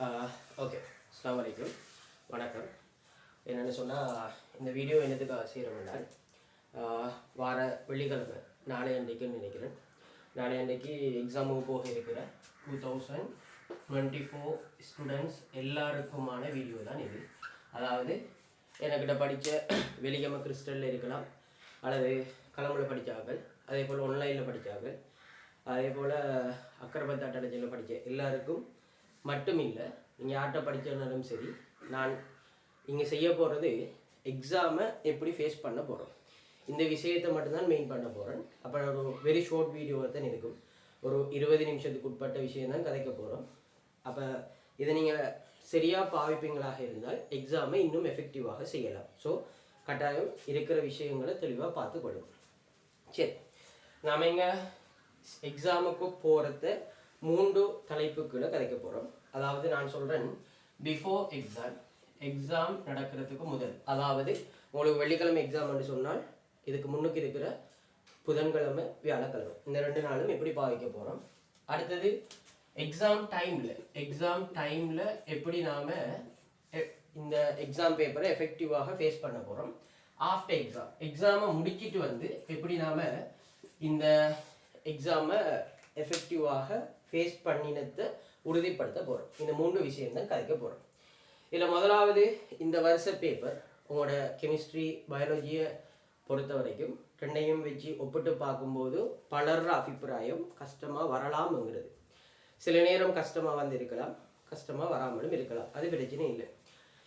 Okay. அஸ்லாம் வலைக்கும் வணக்கம். என்னென்னு சொன்னால் இந்த வீடியோ என்னதுக்காக செய்கிறோம்னால் வார வெள்ளிக்கிழமை நாளை அன்றைக்குன்னு நினைக்கிறேன். நாளை அன்றைக்கு எக்ஸாமுக்கு போக இருக்கிற two thousand twenty four students எல்லாருக்குமான வீடியோ தான் இது. அதாவது என்கிட்ட படித்த வெளிகம கிறிஸ்டலில் இருக்கலாம் அல்லது களம்புல படித்தார்கள் அதே போல் ஆன்லைனில் படித்தார்கள் அதே போல் அக்கரபத் அட்டலஜியில் படித்த எல்லாருக்கும் மட்டும் இல்லை நீங்கள் யார்கிட்ட படிக்கிறனாலும் சரி நான் இங்கே செய்ய போகிறது எக்ஸாமை எப்படி ஃபேஸ் பண்ண போகிறோம் இந்த விஷயத்தை மட்டும்தான் மெயின் பண்ண போகிறேன் அப்போ ஒரு வெரி ஷார்ட் வீடியோ தான் இருக்கும் ஒரு இருபது நிமிஷத்துக்கு உட்பட்ட விஷயம் தான் கதைக்க போகிறோம் அப்போ இதை நீங்கள் சரியாக பாவிப்பீங்களாக இருந்தால் எக்ஸாமை இன்னும் எஃபெக்டிவாக செய்யலாம். ஸோ கட்டாயம் இருக்கிற விஷயங்களை தெளிவாக பார்த்துக்கொள்ளும் சரி. நாம் இங்கே எக்ஸாமுக்கு போகிறத மூன்று தலைப்புக்குள்ள கதைக்க போகிறோம் அதாவது நான் சொல்கிறேன் பிஃபோர் எக்ஸாம் எக்ஸாம் நடக்கிறதுக்கு முதல். அதாவது உங்களுக்கு வெள்ளிக்கிழமை எக்ஸாம் என்று சொன்னால் இதுக்கு முன்னுக்கு இருக்கிற புதன்கிழமை வியாழக்கிழமை. இந்த ரெண்டு நாளும் எப்படி பாதிக்க போகிறோம் அடுத்தது எக்ஸாம் டைமில் எக்ஸாம் டைமில் எப்படி நாம் இந்த எக்ஸாம் பேப்பரை எஃபெக்டிவாக ஃபேஸ் பண்ண போகிறோம் ஆஃப்டர் எக்ஸாம் எக்ஸாமை முடிச்சிட்டு வந்து எப்படி நாம் இந்த எக்ஸாமை எஃபெக்டிவாக ஃபேஸ் பண்ணினத்தை உறுதிப்படுத்த போகிறோம் இந்த மூன்று விஷயம் தான் கதைக்க போகிறோம் இதில் முதலாவது இந்த வருஷ பேப்பர் உங்களோட கெமிஸ்ட்ரி பயாலஜியை பொறுத்த வரைக்கும் ரெண்டையும் வச்சு ஒப்பிட்டு பார்க்கும்போது பலர் அபிப்பிராயம் கஷ்டமாக வரலாம்ங்கிறது சில நேரம் கஷ்டமாக வந்திருக்கலாம் கஷ்டமாக வராமலும் இருக்கலாம். அது பிரச்சனை இல்லை.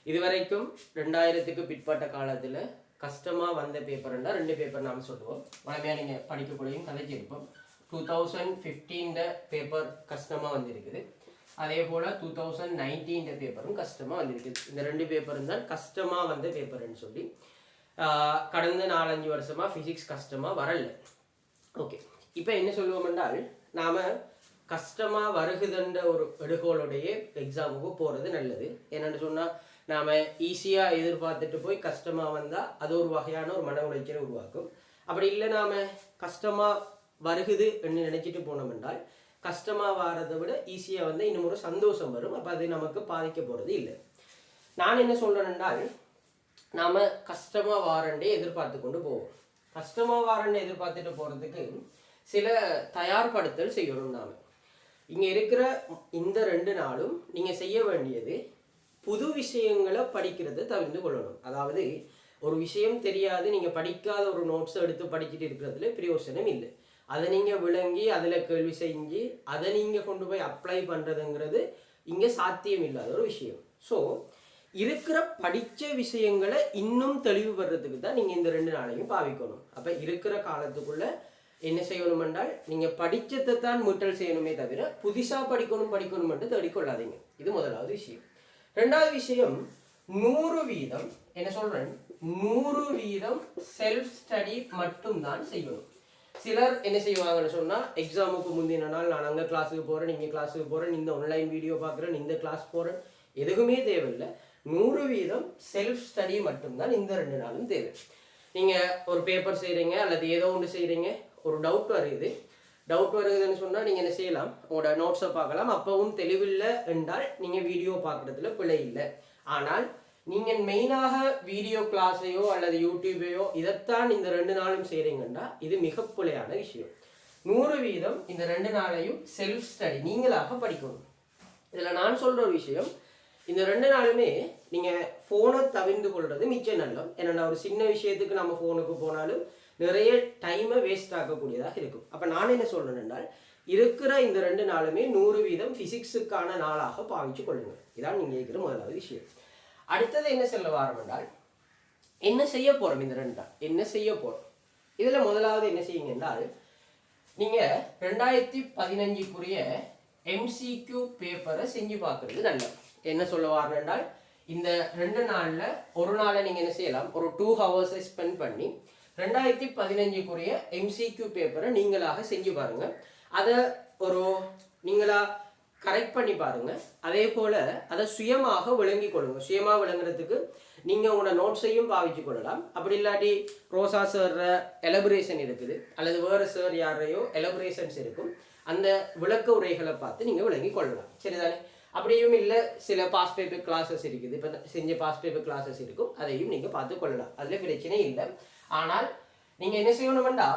இதுவரைக்கும் ரெண்டாயிரத்துக்கு பிற்பட்ட காலத்தில் கஷ்டமாக வந்த பேப்பர்னா ரெண்டு பேப்பர் நாம் சொல்லுவோம். வளமையாக நீங்கள் படிக்கக்கூடியும் கதைச்சிருப்போம் டூ தௌசண்ட் ஃபிஃப்டீனில் பேப்பர் கஷ்டமாக வந்திருக்குது. அதே போல் டூ தௌசண்ட் நைன்டீன் பேப்பரும் கஷ்டமாக வந்திருக்கு. இந்த ரெண்டு பேப்பரும் தான் கஷ்டமாக வந்த பேப்பர்னு சொல்லி கடந்த நாலஞ்சு வருஷமாக ஃபிசிக்ஸ் கஷ்டமாக வரல. ஓகே இப்போ என்ன சொல்லுவோம் என்றால் நாம் கஷ்டமாக வருகுதுன்ற ஒரு எடுகோளுடைய எக்ஸாமுக்கு போகிறது நல்லது. என்னென்னு சொன்னால் நாம் ஈஸியாக எதிர்பார்த்துட்டு போய் கஷ்டமாக வந்தால் அது ஒரு வகையான ஒரு மன உளைச்சலை உருவாக்கும். அப்படி இல்லை நாம் கஷ்டமாக வருகுது என்று நினச்சிட்டு போனோம் என்றால் கஷ்டமாக வாரதை விட ஈஸியாக வந்து இன்னும் ஒரு சந்தோஷம் வரும். அப்போ அது நமக்கு பாதிக்க போகிறது இல்லை. நான் என்ன சொல்கிறேன் என்றால் நாம் கஷ்டமாக வாரண்டே எதிர்பார்த்து கொண்டு போவோம். கஷ்டமாக வாரண்டே எதிர்பார்த்துட்டு போகிறதுக்கு சில தயார்படுத்தல் செய்யணும் நாம். இங்கே இருக்கிற இந்த ரெண்டு நாளும் நீங்கள் செய்ய வேண்டியது புது விஷயங்களை படிக்கிறதை தவிர்த்து கொள்ளணும். அதாவது ஒரு விஷயம் தெரியாது நீங்கள் படிக்காத ஒரு நோட்ஸை எடுத்து படிச்சுட்டு இருக்கிறதுல பிரயோசனம் இல்லை. அதை நீங்கள் விளங்கி அதில் கேள்வி செஞ்சு அதை நீங்கள் கொண்டு போய் அப்ளை பண்ணுறதுங்கிறது இங்கே சாத்தியம் இல்லாத ஒரு விஷயம். ஸோ இருக்கிற படித்த விஷயங்களை இன்னும் தெளிவு பெறதுக்கு தான் நீங்கள் இந்த ரெண்டு நாளையும் பாவிக்கணும். அப்போ இருக்கிற காலத்துக்குள்ளே என்ன செய்யணும் என்றால் நீங்கள் படித்ததை தான் முட்டல் செய்யணுமே தவிர புதுசாக படிக்கணும் படிக்கணும் என்று தேடிக்கொள்ளாதீங்க. இது முதலாவது விஷயம். ரெண்டாவது விஷயம் நூறு வீதம் என்ன சொல்கிறேன் நூறு வீதம் செல்ஃப் ஸ்டடி மட்டும்தான் செய்யணும். சிலர் என்ன செய்வாங்கன்னு சொன்னால் எக்ஸாமுக்கு முந்தின நாள் நான் அங்கே கிளாஸுக்கு போகிறேன் இங்கே கிளாஸுக்கு போகிறேன் இந்த ஆன்லைன் வீடியோ பார்க்குறேன் இந்த கிளாஸ் போகிறேன் எதுக்குமே தேவையில்லை. நூறு வீதம் செல்ஃப் ஸ்டடி மட்டும்தான் இந்த ரெண்டு நாளும் தேவை. நீங்கள் ஒரு பேப்பர் செய்கிறீங்க அல்லது ஏதோ ஒன்று செய்கிறீங்க ஒரு டவுட் வருது. டவுட் வருதுன்னு சொன்னால் நீங்கள் என்ன செய்யலாம்? உங்களோட நோட்ஸை பார்க்கலாம். அப்பவும் தெளிவில்லை என்றால் நீங்கள் வீடியோ பார்க்குறதுல பிழை இல்லை. ஆனால் நீங்கள் மெயினாக வீடியோ கிளாஸையோ அல்லது யூடியூபையோ இதைத்தான் இந்த ரெண்டு நாளும் செய்கிறீங்கன்னா இது மிக விஷயம். நூறு வீதம் இந்த ரெண்டு நாளையும் செல்ஃப் ஸ்டடி நீங்களாக படிக்கணும். இதில் நான் சொல்கிற ஒரு விஷயம் இந்த ரெண்டு நாளுமே நீங்கள் ஃபோனை தவிர்ந்து கொள்வது மிச்சம் நல்லம். ஏன்னா ஒரு சின்ன விஷயத்துக்கு நம்ம ஃபோனுக்கு போனாலும் நிறைய டைமை வேஸ்ட் ஆக்கக்கூடியதாக இருக்கும். அப்போ நான் என்ன சொல்கிறேன் என்றால் இருக்கிற இந்த ரெண்டு நாளுமே நூறு வீதம் ஃபிசிக்ஸுக்கான நாளாக பாவிச்சு கொள்ளுங்க இதான் நீங்கள் கேட்குற முதலாவது விஷயம். அடுத்தது என்ன சொல்ல வாரம் என்றால் என்ன செய்ய போகிறோம் இந்த ரெண்டு நாள் என்ன செய்ய போகிறோம் இதில் முதலாவது என்ன செய்யுங்க என்றால் நீங்கள் ரெண்டாயிரத்தி பதினஞ்சுக்குரிய எம்சிக்யூ பேப்பரை செஞ்சு பார்க்குறது நல்லது. என்ன சொல்ல வாரம் என்றால் இந்த ரெண்டு நாளில் ஒரு நாளை நீங்கள் என்ன செய்யலாம்? ஒரு டூ ஹவர்ஸை ஸ்பெண்ட் பண்ணி ரெண்டாயிரத்தி பதினஞ்சுக்குரிய எம்சிக்யூ பேப்பரை நீங்களாக செஞ்சு பாருங்க. அதை ஒரு நீங்களா கரெக்ட் பண்ணி பாருங்கள் அதே போல் அதை சுயமாக விளங்கி கொள்ளுங்க. சுயமாக விளங்குறதுக்கு நீங்கள் உங்களோட நோட்ஸையும் பாவிச்சு கொள்ளலாம். அப்படி இல்லாட்டி ரோசா சார் எலபரேஷன் இருக்குது. அல்லது வேறு சார் யாரையோ எலபரேஷன்ஸ் இருக்கும். அந்த விளக்க உரைகளை பார்த்து நீங்கள் விளங்கி கொள்ளலாம். சரிதானே? அப்படியும் இல்லை சில பாஸ் பேப்பர் கிளாஸஸ் இருக்குது. இப்போ செஞ்ச பாஸ் பேப்பர் கிளாஸஸ் இருக்கும். அதையும் நீங்கள் பார்த்து கொள்ளலாம். அதில் பிரச்சனை இல்லை. ஆனால் நீங்கள் என்ன செய்யணுமெண்டா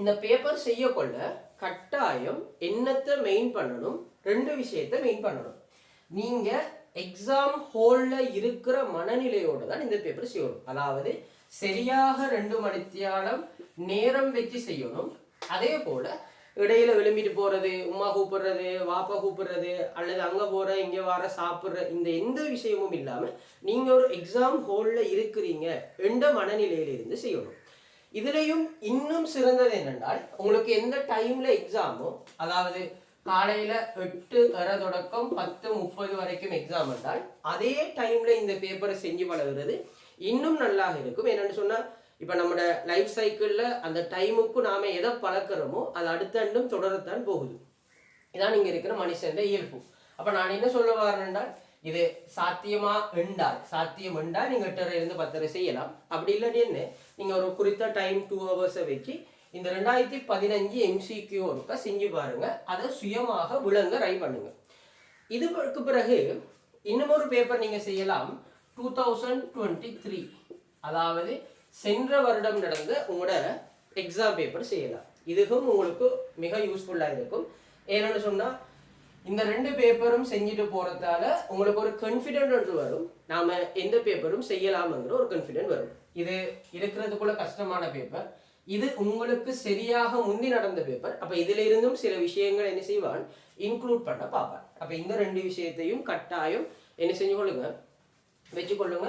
இந்த பேப்பர் செய்யக்கொள்ள கட்டாயம் என்னத்தை மெயின் பண்ணணும்? ரெண்டு விஷயத்தை மெயின் பண்ணணும். நீங்கள் எக்ஸாம் ஹோலில் இருக்கிற மனநிலையோடு தான் இந்த பேப்பர் செய்யணும். அதாவது சரியாக ரெண்டு மணித்தியாலம் நேரம் வச்சு செய்யணும். அதே போல் இடையில விளம்பிட்டு போறது உமா கூப்பிடுறது வாப்பா கூப்பிடுறது அல்லது அங்க போற இங்க வர சாப்பிடுற இந்த எந்த விஷயமும் இல்லாம நீங்க ஒரு எக்ஸாம் ஹோல்ல இருக்கிறீங்க. என்ற மனநிலையில இருந்து செய்யணும்? இதுலேயும் இன்னும் சிறந்தது என்னென்றால் உங்களுக்கு எந்த டைமில் எக்ஸாமோ அதாவது காலையில் எட்டு வர தொடக்கம் பத்து முப்பது வரைக்கும் எக்ஸாம் என்றால் அதே டைமில் இந்த பேப்பரை செஞ்சு பழகிறது இன்னும் நல்லாக இருக்கும். என்னென்னு சொன்னால் இப்போ நம்மளோட லைஃப் சைக்கிளில் அந்த டைமுக்கு நாம் எதை பழக்கிறோமோ அது அடுத்த ஆண்டும் தொடரத்தான் போகுது. இதான் நீங்கள் இருக்கிற மனுஷன் இயல்பு. அப்போ நான் என்ன சொல்ல வரேன்னால் இது சாத்தியமா என்றால் சாத்தியம் என்றால் நீங்க எட்டரை இருந்து பத்தரை செய்யலாம். அப்படி இல்லாட்டி என்ன? நீங்க ஒரு குறித்த டைம் டூ ஹவர்ஸை வச்சு இந்த ரெண்டாயிரத்தி பதினஞ்சு எம்சிக்யூ ஒருக்கா செஞ்சு பாருங்க. அதை சுயமாக விளங்க ரை பண்ணுங்க. இதுக்கு பிறகு இன்னும் ஒரு பேப்பர் நீங்க செய்யலாம். டூ தௌசண்ட் டுவெண்ட்டி த்ரீ அதாவது சென்ற வருடம் நடந்த உங்களோட எக்ஸாம் பேப்பர் செய்யலாம். இதுவும் உங்களுக்கு மிக யூஸ்ஃபுல்லாக இருக்கும். ஏன்னு சொன்னால் இந்த ரெண்டு பேப்பரும் செஞ்சுட்டு போகிறதால உங்களுக்கு ஒரு கான்ஃபிடென்ட் ஒன்று வரும். நாம் எந்த பேப்பரும் செய்யலாம்ங்கிற ஒரு கான்ஃபிடென்ட் வரும். இது இருக்கிறதுக்குள்ள கஷ்டமான பேப்பர் இது உங்களுக்கு சரியாக முந்தி நடந்த பேப்பர் அப்போ இதுல இருந்தும் சில விஷயங்கள் என்ன செய்வான் இன்க்ளூட் பண்ண பார்ப்பான் அப்போ இந்த ரெண்டு விஷயத்தையும் கட்டாயம் என்ன செஞ்சு கொள்ளுங்க? வச்சுக்கொள்ளுங்க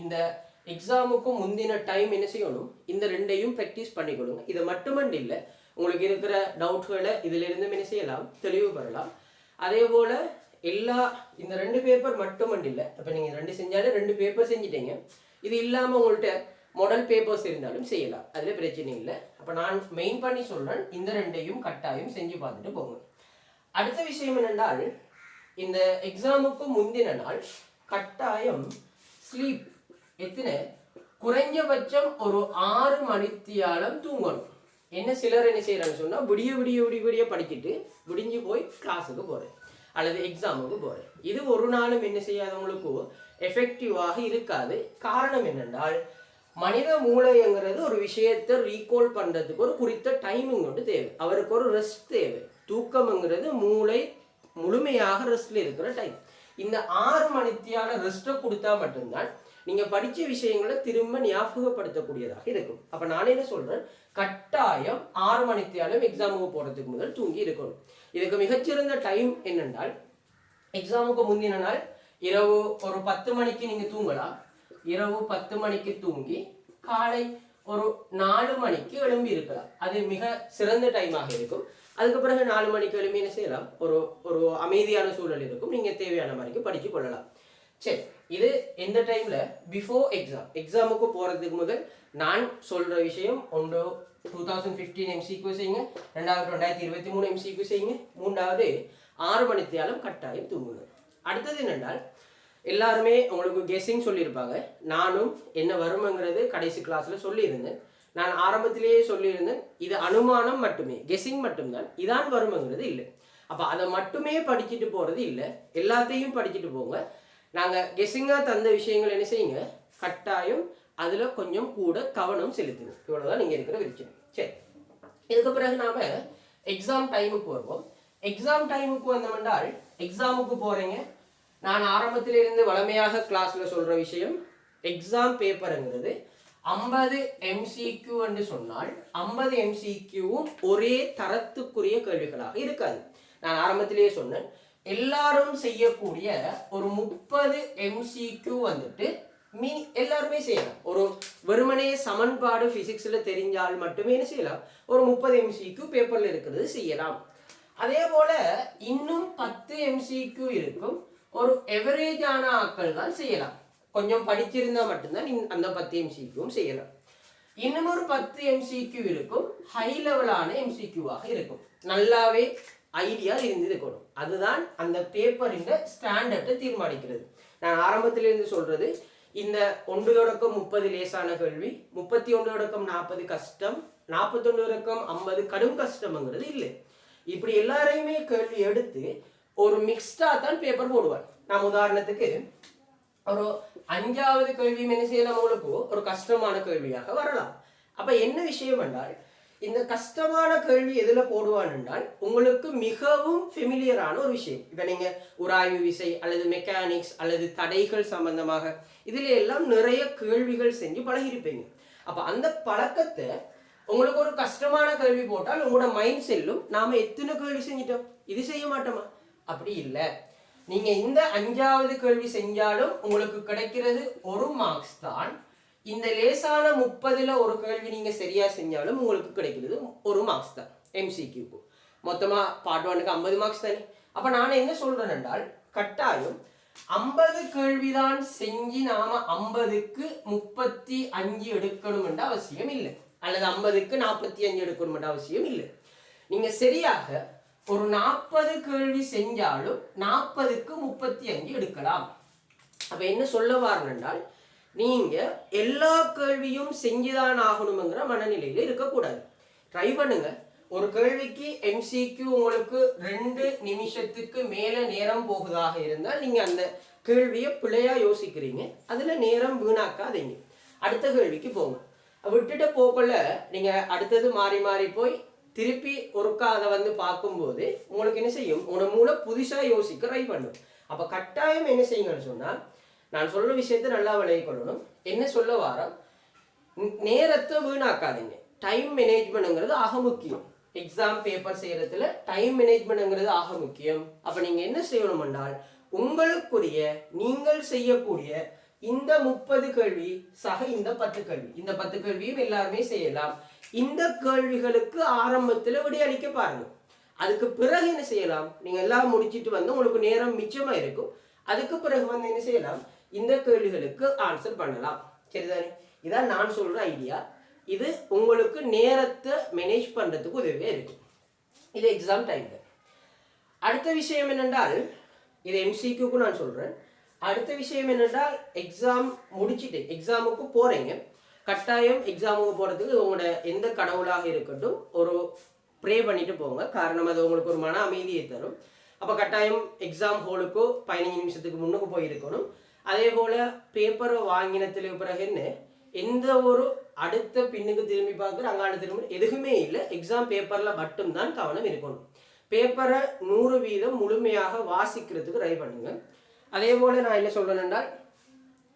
இந்த எக்ஸாமுக்கும் முந்தின டைம் என்ன செய்யணும்? இந்த ரெண்டையும் ப்ராக்டிஸ் பண்ணிக்கொள்ளுங்க. இது மட்டுமண்டு இல்லை உங்களுக்கு இருக்கிற டவுட்களை இதுல இருந்தும் என்ன செய்யலாம்? தெளிவு பெறலாம் அதே போல் எல்லா இந்த ரெண்டு பேப்பர் மட்டும் இல்லை இப்போ நீங்கள் ரெண்டு செஞ்சாலும் ரெண்டு பேப்பர் செஞ்சிட்டீங்க. இது இல்லாமல் உங்கள்கிட்ட மாடல் பேப்பர்ஸ் இருந்தாலும் செய்யலாம். அதில் பிரச்சனை இல்லை. அப்போ நான் மெயின் பண்ணி சொல்கிறேன் இந்த ரெண்டையும் கட்டாயம் செஞ்சு பார்த்துட்டு போங்க. அடுத்த விஷயம் என்னென்றால் இந்த எக்ஸாமுக்கு முந்தின நாள் கட்டாயம் ஸ்லீப் எத்தனை? குறைஞ்சபட்சம் ஒரு ஆறு மணித்தியாலம் தூங்கணும். என்ன சிலர் என்ன செய்கிறாங்கன்னு சொன்னால் விடிய விடிய விடிய விடிய படிச்சுட்டு விடிஞ்சு போய் கிளாஸுக்கு போகிறேன் அல்லது எக்ஸாமுக்கு போகிறேன் இது ஒரு நாளும் என்ன செய்யாதவங்களுக்கு எஃபெக்டிவாக இருக்காது. காரணம் என்னென்றால் மனித மூளைங்கிறது ஒரு விஷயத்தை ரீகால் பண்ணுறதுக்கு ஒரு குறித்த டைமிங் ஒன்று தேவை. அவருக்கு ஒரு ரெஸ்ட் தேவை. தூக்கம்ங்கிறது மூளை முழுமையாக ரெஸ்டில் இருக்கிற டைம் இந்த ஆறு மணித்தியான ரெஸ்ட்டை கொடுத்தா மட்டும்தான் நீங்கள் படித்த விஷயங்களை திரும்ப ஞாபகப்படுத்தக்கூடியதாக இருக்கும். அப்போ நான் என்ன சொல்கிறேன் கட்டாயம் ஆறு மணித்தியாலும் எக்ஸாமுக்கு போகிறதுக்கு முதல் தூங்கி இருக்கணும். இதுக்கு மிகச்சிறந்த டைம் என்னென்றால் எக்ஸாமுக்கு முந்தின நாள்? இரவு ஒரு பத்து மணிக்கு நீங்கள் தூங்கலாம். இரவு பத்து மணிக்கு தூங்கி காலை ஒரு நாலு மணிக்கு எழும்பி இருக்கலாம். அது மிக சிறந்த டைமாக இருக்கும். அதுக்கு பிறகு நாலு மணிக்கு எழும்பி என்ன செய்யலாம்? ஒரு ஒரு அமைதியான சூழல் இருக்கும். நீங்கள் தேவையான மாதிரிக்கு படித்து கொள்ளலாம். சரி. இது எந்த டைம்ல பிஃபோர் எக்ஸாம் எக்ஸாமுக்கு போறதுக்கு முதல் நான் சொல்ற விஷயம் ஒன்று டூ தௌசண்ட் ஃபிஃப்டீன் எம்சிக்கு செய்யுங்க. ரெண்டாவது ரெண்டாயிரத்தி இருபத்தி மூணு எம்சிக்கு செய்யுங்க. மூன்றாவது ஆறு மணித்தியாலும் கட்டாயம் தூங்குங்க. அடுத்தது என்னென்றால் எல்லாருமே உங்களுக்கு கெஸ்ஸிங் சொல்லியிருப்பாங்க. நானும் என்ன வருமங்கிறது கடைசி கிளாஸ்ல சொல்லியிருந்தேன். நான் ஆரம்பத்திலேயே சொல்லியிருந்தேன். இது அனுமானம் மட்டுமே. கெஸ்ஸிங் மட்டும்தான். இதான் வருமங்கிறது இல்லை. அப்போ அதை மட்டுமே படிச்சுட்டு போகிறது இல்லை. எல்லாத்தையும் படிச்சுட்டு போங்க. நாங்கள் கெஸ்ஸிங்காக தந்த விஷயங்கள் என்ன செய்யுங்க? கட்டாயம் அதில் கொஞ்சம் கூட கவனம் செலுத்துங்க. இவ்வளோதான் நீங்கள் இருக்கிற விரிச்சனை சரி. இதுக்கு பிறகு நாம் எக்ஸாம் டைமுக்கு வருவோம். எக்ஸாம் டைமுக்கு வந்தோம்னால் எக்ஸாமுக்கு போகிறீங்க நான் ஆரம்பத்திலிருந்து இருந்து வளமையாக கிளாஸில் சொல்கிற விஷயம் எக்ஸாம் பேப்பருங்கிறது ஐம்பது எம்சிக்யூ என்று சொன்னால் ஐம்பது எம்சிக்யூவும் ஒரே தரத்துக்குரிய கேள்விகளாக இருக்காது. நான் ஆரம்பத்திலேயே சொன்னேன் எல்லாரும் செய்யக்கூடிய ஒரு முப்பது எம்சிக்யூ வந்துட்டு மீ எல்லாருமே செய்யலாம். ஒரு வெறுமனே சமன்பாடு ஃபிசிக்ஸில் தெரிஞ்சால் மட்டுமே என்ன செய்யலாம்? ஒரு முப்பது எம்சிக்யூ பேப்பரில் இருக்கிறது செய்யலாம். அதே போல இன்னும் பத்து எம்சிக்யூ இருக்கும். ஒரு எவரேஜான ஆக்கள் தான் செய்யலாம். கொஞ்சம் படிச்சிருந்தா மட்டும்தான் அந்த பத்து எம்சிக்யூவும் செய்யலாம். இன்னும் ஒரு பத்து எம்சிக்யூ இருக்கும். ஹை லெவலான எம்சிக்யூவாக இருக்கும். நல்லாவே ஐடியா இருந்திருக்கணும் அதுதான் அந்த பேப்பரின் ஸ்டாண்டர்டை தீர்மானிக்கிறது. நான் ஆரம்பத்திலிருந்து சொல்றது இந்த ஒன்று தொடக்கம் முப்பது லேசான கேள்வி முப்பத்தி ஒன்று தொடக்கம் நாற்பது கஷ்டம் நாற்பத்தொன்று தொடக்கம் ஐம்பது கடும் கஷ்டம்ங்கிறது இல்லை. இப்படி எல்லாரையுமே கேள்வி எடுத்து ஒரு மிக்ஸ்டா தான் பேப்பர் போடுவார். நான் உதாரணத்துக்கு ஒரு அஞ்சாவது கேள்வி என்ன செய்யலாம் உங்களுக்கு? ஒரு கஷ்டமான கேள்வியாக வரலாம். அப்ப என்ன விஷயம் என்றால் இந்த கஷ்டமான கேள்வி எதில் போடுவான் என்றால் உங்களுக்கு மிகவும் ஃபெமிலியரான ஒரு விஷயம். இப்போ நீங்கள் உராய்வு விசை அல்லது மெக்கானிக்ஸ் அல்லது தடைகள் சம்பந்தமாக இதுல எல்லாம் நிறைய கேள்விகள் செஞ்சு பழகிருப்பீங்க அப்போ அந்த பழக்கத்தை உங்களுக்கு ஒரு கஷ்டமான கேள்வி போட்டால் உங்களோட மைண்ட் செல்லும் நாம எத்தனை கேள்வி செஞ்சிட்டோம்? இது செய்ய மாட்டோமா? அப்படி இல்லை. நீங்கள் இந்த அஞ்சாவது கேள்வி செஞ்சாலும் உங்களுக்கு கிடைக்கிறது ஒரு மார்க்ஸ் தான். இந்த லேசான முப்பதில் ஒரு கேள்வி நீங்கள் சரியாக செஞ்சாலும் உங்களுக்கு கிடைக்கிறது ஒரு மார்க்ஸ் தான் எம்சிக்யூக்கு மொத்தமாக பார்ட் ஒனுக்கு ஐம்பது மார்க்ஸ் தானே? அப்போ நான் என்ன சொல்கிறேன் என்றால் கட்டாயம் ஐம்பது கேள்விதான் செஞ்சு நாம ஐம்பதுக்கு முப்பத்தி அஞ்சு எடுக்கணும் என்ற அவசியம் இல்லை. அல்லது ஐம்பதுக்கு நாற்பத்தி அஞ்சு எடுக்கணும் என்ற அவசியம் இல்லை. நீங்க சரியாக ஒரு நாற்பது கேள்வி செஞ்சாலும் நாற்பதுக்கு முப்பத்தி அஞ்சு எடுக்கலாம். அப்ப என்ன சொல்ல என்றால் நீங்க எல்லா கேள்வியும் செஞ்சுதான் ஆகணுங்கிற மனநிலையில இருக்கக்கூடாது. ட்ரை பண்ணுங்க. ஒரு கேள்விக்கு எம்சிக்யூ உங்களுக்கு ரெண்டு நிமிஷத்துக்கு மேல நேரம் போகுதாக இருந்தால் நீங்க அந்த கேள்வியை பிழையா யோசிக்கிறீங்க. அதுல நேரம் வீணாக்காதீங்க. அடுத்த கேள்விக்கு போங்க. விட்டுட்டு போக்குள்ள நீங்க அடுத்தது மாறி மாறி போய் திருப்பி ஒருக்கா அதை வந்து பார்க்கும்போது உங்களுக்கு என்ன செய்யும்? உங்களோட மூளை புதுசா யோசிக்க ட்ரை பண்ணும். அப்ப கட்டாயம் என்ன செய்யுங்கன்னு சொன்னா நான் சொல்ற விஷயத்தை நல்லா விளைய கொள்ளணும். என்ன சொல்ல வாரம்? நேரத்தை வீணாக்காதீங்க. டைம் மேனேஜ்மெண்ட்ங்கிறது ஆக முக்கியம். எக்ஸாம் பேப்பர் செய்யறதுல டைம் மேனேஜ்மெண்ட்ங்கிறது ஆக முக்கியம். அப்போ நீங்கள் என்ன செய்யணும் என்றால் உங்களுக்குரிய நீங்கள் செய்யக்கூடிய இந்த முப்பது கேள்வி சக இந்த பத்து கேள்வி. இந்த பத்து கேள்வியும் எல்லாருமே செய்யலாம். இந்த கேள்விகளுக்கு ஆரம்பத்தில் விடையளிக்க பாருங்க. அதுக்கு பிறகு என்ன செய்யலாம்? நீங்கள் எல்லாம் முடிச்சிட்டு வந்து உங்களுக்கு நேரம் மிச்சமாக இருக்கும் அதுக்கு பிறகு வந்து என்ன செய்யலாம்? இந்த கேள்விகளுக்கு ஆன்சர் பண்ணலாம். சரிதானே? இதான் நான் சொல்ற ஐடியா இது உங்களுக்கு நேரத்தை மேனேஜ் பண்றதுக்கு உதவியா இருக்கும் இது எக்ஸாம் டைமில் அடுத்த விஷயம் என்னென்றால் இது எம்சிக்யூக்கும் நான் சொல்றேன். அடுத்த விஷயம் என்னென்றால் எக்ஸாம் முடிச்சுட்டு எக்ஸாமுக்கு போறீங்க. கட்டாயம் எக்ஸாமுக்கு போறதுக்கு உங்களோட எந்த கடவுளாக இருக்கட்டும் ஒரு ப்ரே பண்ணிட்டு போங்க. காரணம் அது உங்களுக்கு ஒரு மன அமைதியை தரும். அப்போ கட்டாயம் எக்ஸாம் ஹோலுக்கோ பதினஞ்சு நிமிஷத்துக்கு முன்னுக்கு போயிருக்கணும். அதே போல பேப்பரை வாங்கினத்துல பிறகு என்ன? எந்த ஒரு அடுத்த பின்னுக்கு திரும்பி பார்க்குற அங்காண்டு திரும்பி எதுவுமே இல்லை. எக்ஸாம் பேப்பரில் மட்டும்தான் கவனம் இருக்கணும். பேப்பரை நூறு வீதம் முழுமையாக வாசிக்கிறதுக்கு ட்ரை பண்ணுங்க. அதே போல நான் என்ன சொல்றேன்னா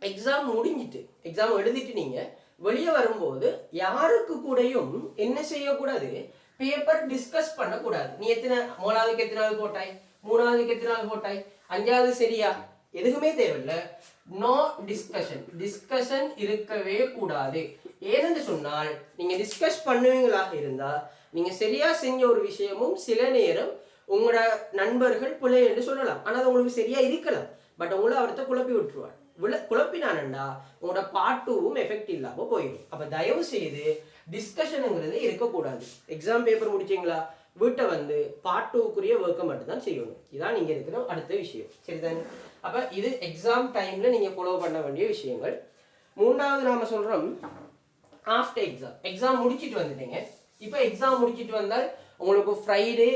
எக்ஸாம் முடிஞ்சிட்டு எக்ஸாம் எழுதிட்டு நீங்க வெளியே வரும்போது யாருக்கு கூடயும் என்ன செய்யக்கூடாது? பேப்பர் டிஸ்கஸ் பண்ணக்கூடாது. நீ எத்தனை மூணாவதுக்கு எத்தனாவது போட்டாய்? மூணாவதுக்கு எத்தனாவது போட்டாய்? அஞ்சாவது சரியா? எதுக்குமே தேவையில்ல. நோ டிஸ்கஷன் டிஸ்கஷன் இருக்கவே கூடாது. ஏனென்று சொன்னால் நீங்க டிஸ்கஸ் பண்ணுவீங்களாக இருந்தா நீங்க சரியா செஞ்ச ஒரு விஷயமும் சில நேரம் உங்களோட நண்பர்கள் பிள்ளை என்று சொல்லலாம். ஆனா அது உங்களுக்கு சரியா இருக்கலாம். பட் உங்களை அவர்த்த குழப்பி விட்டுருவார். விழ குழப்பினானண்டா உங்களோட டூவும் எஃபெக்ட் இல்லாம போயிடும். அப்ப தயவு செய்து டிஸ்கஷனுங்கிறது இருக்கக்கூடாது. எக்ஸாம் பேப்பர் முடிச்சீங்களா? வீட்டை வந்து பார்ட் டூக்குரிய ஒர்க்கை மட்டும் தான் செய்யணும். இதான் நீங்க இருக்கிற அடுத்த விஷயம். சரிதானே? அப்போ இது எக்ஸாம் டைமில் நீங்கள் ஃபாலோ பண்ண வேண்டிய விஷயங்கள். மூன்றாவது நாம் சொல்கிறோம் ஆஃப்டர் எக்ஸாம் எக்ஸாம் முடிச்சிட்டு வந்துட்டீங்க. இப்போ எக்ஸாம் முடிச்சிட்டு வந்தால் உங்களுக்கு ஃப்ரைடே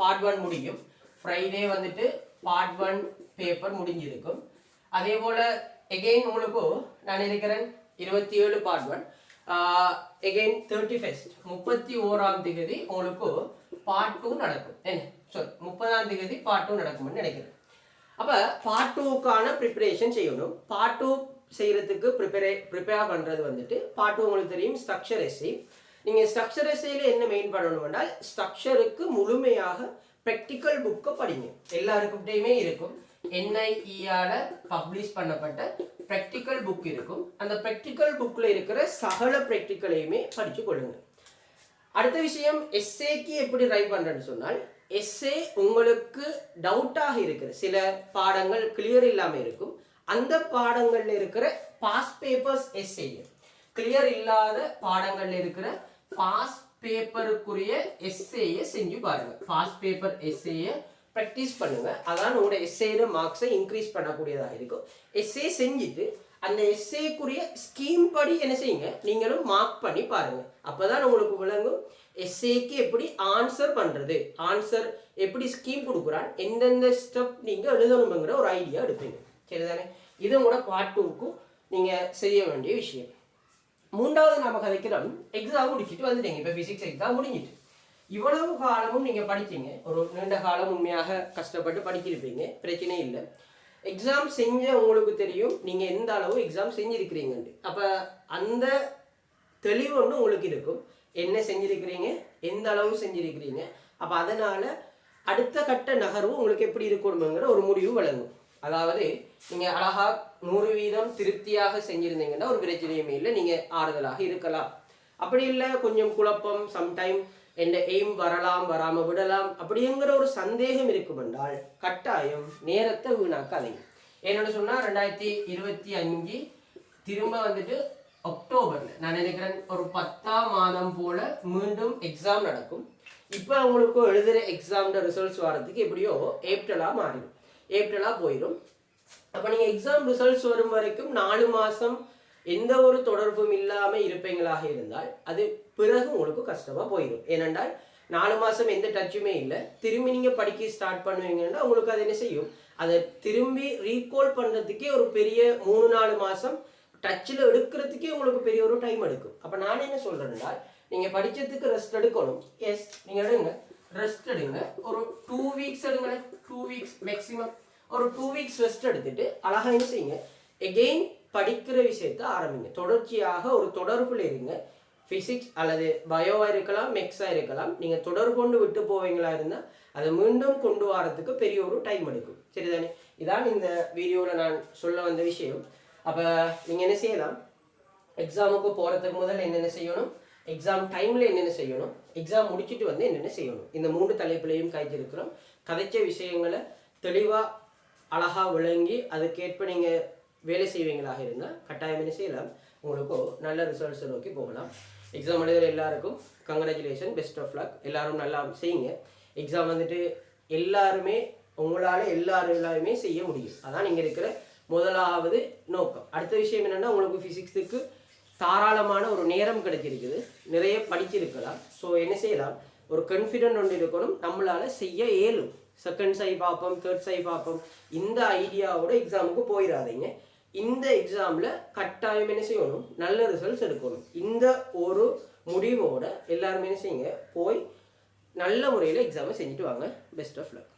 பார்ட் ஒன் முடியும். ஃப்ரைடே வந்துட்டு பார்ட் ஒன் பேப்பர் முடிஞ்சிருக்கும். அதே போல் எகெயின் உங்களுக்கு நான் இருக்கிறேன் இருபத்தி ஏழு part one again thirty first முப்பத்தி ஓராம் தேதி உங்களுக்கு பார்ட் டூ நடக்கும். என்ன? சொல் முப்பதாம் தேதி பார்ட் டூ நடக்கும்னு நினைக்கிறேன். அப்போ பார்ட் டூக்கான ப்ரிப்பரேஷன் செய்யணும். பார்ட் டூ செய்கிறதுக்கு ப்ரிப்பரே ப்ரிப்பேர் பண்ணுறது வந்துட்டு பார்ட் டூ உங்களுக்கு தெரியும் ஸ்ட்ரக்சர் எஸ்சி நீங்கள் ஸ்ட்ரக்சர் எஸ்ஸையில் என்ன மெயின் பண்ணணும் என்றால் ஸ்ட்ரக்சருக்கு முழுமையாக ப்ராக்டிக்கல் புக்கை படிங்க. எல்லாருக்கிட்டையுமே இருக்கும். என்ஐஇஆல பப்ளிஷ் பண்ணப்பட்ட ப்ராக்டிக்கல் புக் இருக்கும். அந்த ப்ராக்டிக்கல் புக்கில் இருக்கிற சகல ப்ராக்டிக்கலையுமே படித்து கொள்ளுங்க அடுத்த விஷயம் எஸ்ஏக்கு எப்படி ட்ரை பண்ணுறேன்னு சொன்னால் எஸ்ஏ உங்களுக்கு டவுட்டாக இருக்கிற சில பாடங்கள் கிளியர் இல்லாமல் இருக்கும். அந்த பாடங்கள்ல இருக்கிற பாஸ் பேப்பர்ஸ் எஸ்ஏ கிளியர் இல்லாத பாடங்கள்ல இருக்கிற பாஸ் பேப்பருக்குரிய எஸ்ஏயை செஞ்சு பாருங்க. பாஸ் பேப்பர் எஸ்ஏயை ப்ராக்டிஸ் பண்ணுங்க. அதான் உங்களோட எஸ்ஏட மார்க்ஸை இன்க்ரீஸ் பண்ணக்கூடியதாக இருக்கும். எஸ்ஏ செஞ்சுட்டு அந்த எஸ்ஏக்குரிய ஸ்கீம் படி என்ன செய்யுங்க? நீங்களும் மார்க் பண்ணி பாருங்க. அப்பதான் உங்களுக்கு விளங்கும். எஸ்ஏக்கு எப்படி ஆன்சர் பண்ணுறது ஆன்சர் எப்படி ஸ்கீம் கொடுக்குறான்? எந்தெந்த ஸ்டெப் நீங்கள் எழுதணுங்கிற ஒரு ஐடியா எடுப்பீங்க. சரிதானே? இது கூட பார்ட் டூக்கும் நீங்கள் செய்ய வேண்டிய விஷயம். மூன்றாவது நம்ம கதைக்கிறோம் எக்ஸாம் முடிச்சுட்டு வந்துட்டீங்க. இப்போ ஃபிசிக்ஸ் எக்ஸாம் முடிஞ்சிட்டு. இவ்வளவு காலமும் நீங்கள் படித்தீங்க ஒரு நீண்ட காலம் உண்மையாக கஷ்டப்பட்டு படிச்சிருப்பீங்க. பிரச்சனை இல்லை. எக்ஸாம் செஞ்ச உங்களுக்கு தெரியும். நீங்கள் எந்த அளவு எக்ஸாம் செஞ்சுருக்கிறீங்கன்ட்டு. அப்போ அந்த தெளிவு ஒன்று உங்களுக்கு இருக்கும். என்ன செஞ்சுருக்கிறீங்க? எந்த அளவு செஞ்சுருக்கிறீங்க? அப்போ அதனால் அடுத்த கட்ட நகர்வு உங்களுக்கு எப்படி இருக்கணுங்கிற ஒரு முடிவு வழங்கும். அதாவது நீங்கள் அழகாக நூறு வீதம் திருப்தியாக செஞ்சுருந்தீங்கன்னா ஒரு பிரச்சனையுமே இல்லை. நீங்கள் ஆறுதலாக இருக்கலாம். அப்படி இல்லை கொஞ்சம் குழப்பம் சம்டைம் எந்த எய்ம் வரலாம் வராமல் விடலாம் அப்படிங்கிற ஒரு சந்தேகம் இருக்குமென்றால் கட்டாயம் நேரத்தை வீணாக்காதீங்க. என்னோட சொன்னால் ரெண்டாயிரத்தி இருபத்தி அஞ்சு திரும்ப வந்துட்டு அக்டோபர்ல நான் நினைக்கிறேன் ஒரு பத்தாம் மாதம் போல மீண்டும் எக்ஸாம் நடக்கும். இப்போ அவங்களுக்கும் எழுதுகிற எக்ஸாம்ட ரிசல்ட்ஸ் வரதுக்கு எப்படியோ ஏப்ரலாக மாறிடும். ஏப்ரலாக போயிடும் அப்போ நீங்கள் எக்ஸாம் ரிசல்ட்ஸ் வரும் வரைக்கும் நாலு மாதம் எந்த ஒரு தொடர்பும் இல்லாமல் இருப்பீங்களாக இருந்தால் அது பிறகு உங்களுக்கு கஷ்டமாக போயிடும் ஏனென்றால் நாலு மாதம் எந்த டச்சுமே இல்லை. திரும்பி நீங்கள் படிக்க ஸ்டார்ட் பண்ணுவீங்கன்னா உங்களுக்கு அது என்ன செய்யும்? அதை திரும்பி ரீகால் பண்ணுறதுக்கே ஒரு பெரிய மூணு நாலு மாதம் டச்சில் எடுக்கிறதுக்கே உங்களுக்கு பெரிய ஒரு டைம் எடுக்கும். அப்போ நான் என்ன சொல்கிறேன்னா நீங்கள் படித்ததுக்கு ரெஸ்ட் எடுக்கணும். எஸ் நீங்கள் எடுங்க. ரெஸ்ட் எடுங்க. ஒரு டூ வீக்ஸ் எடுங்களேன் டூ வீக்ஸ் மேக்ஸிமம் ஒரு டூ வீக்ஸ் ரெஸ்ட் எடுத்துட்டு அழகாக என்ன செய்யுங்க? எகெயின் படிக்கிற விஷயத்த ஆரம்பிங்க. தொடர்ச்சியாக ஒரு தொடர்புல இருங்க. ஃபிசிக்ஸ் அல்லது பயோவாக இருக்கலாம் மெக்ஸாக இருக்கலாம். நீங்கள் தொடர்பு கொண்டு விட்டு போவீங்களா இருந்தால் அதை மீண்டும் கொண்டு வரதுக்கு பெரிய ஒரு டைம் எடுக்கும். சரிதானே? இதான் இந்த வீடியோவில் நான் சொல்ல வந்த விஷயம். அப்போ நீங்கள் என்ன செய்யலாம்? எக்ஸாமுக்கு போகிறதுக்கு முதல்ல என்னென்ன செய்யணும்? எக்ஸாம் டைமில் என்னென்ன செய்யணும்? எக்ஸாம் முடிச்சுட்டு வந்து என்னென்ன செய்யணும்? இந்த மூன்று தலைப்புலையும் காய்ச்சிருக்கிறோம். கதைச்ச விஷயங்களை தெளிவாக அழகாக விளங்கி அதுக்கேற்ப நீங்கள் வேலை செய்வீங்களாக இருந்தால் கட்டாயம் என்ன செய்யலாம்? உங்களுக்கு நல்ல ரிசல்ட்ஸை நோக்கி போகலாம். எக்ஸாம் எழுதுகிற எல்லாருக்கும் கங்க்ராச்சுலேஷன் பெஸ்ட் ஆஃப் லக் எல்லாரும் நல்லா செய்யுங்க. எக்ஸாம் வந்துட்டு எல்லாருமே உங்களால் எல்லாரும் எல்லாருமே செய்ய முடியும். அதான் நீங்கள் இருக்கிற முதலாவது நோக்கம். அடுத்த விஷயம் என்னென்னா உங்களுக்கு ஃபிசிக்ஸுக்கு தாராளமான ஒரு நேரம் கிடைச்சிருக்குது நிறைய படிச்சிருக்கலாம் ஸோ என்ன செய்யலாம்? ஒரு கன்ஃபிடென்ட் ஒன்று இருக்கணும். நம்மளால் செய்ய இயலும். செகண்ட் சை பார்ப்போம் தேர்ட் சை பார்ப்போம். இந்த ஐடியாவோட எக்ஸாமுக்கு போயிடாதீங்க இந்த எக்ஸாமில் கட்டாயம் என்ன செய்யணும்? நல்ல ரிசல்ட்ஸ் எடுக்கணும். இந்த ஒரு முடிவோட எல்லாருமே என்ன செய்யுங்க? போய் நல்ல முறையில் எக்ஸாமை செஞ்சுட்டு வாங்க. Best of luck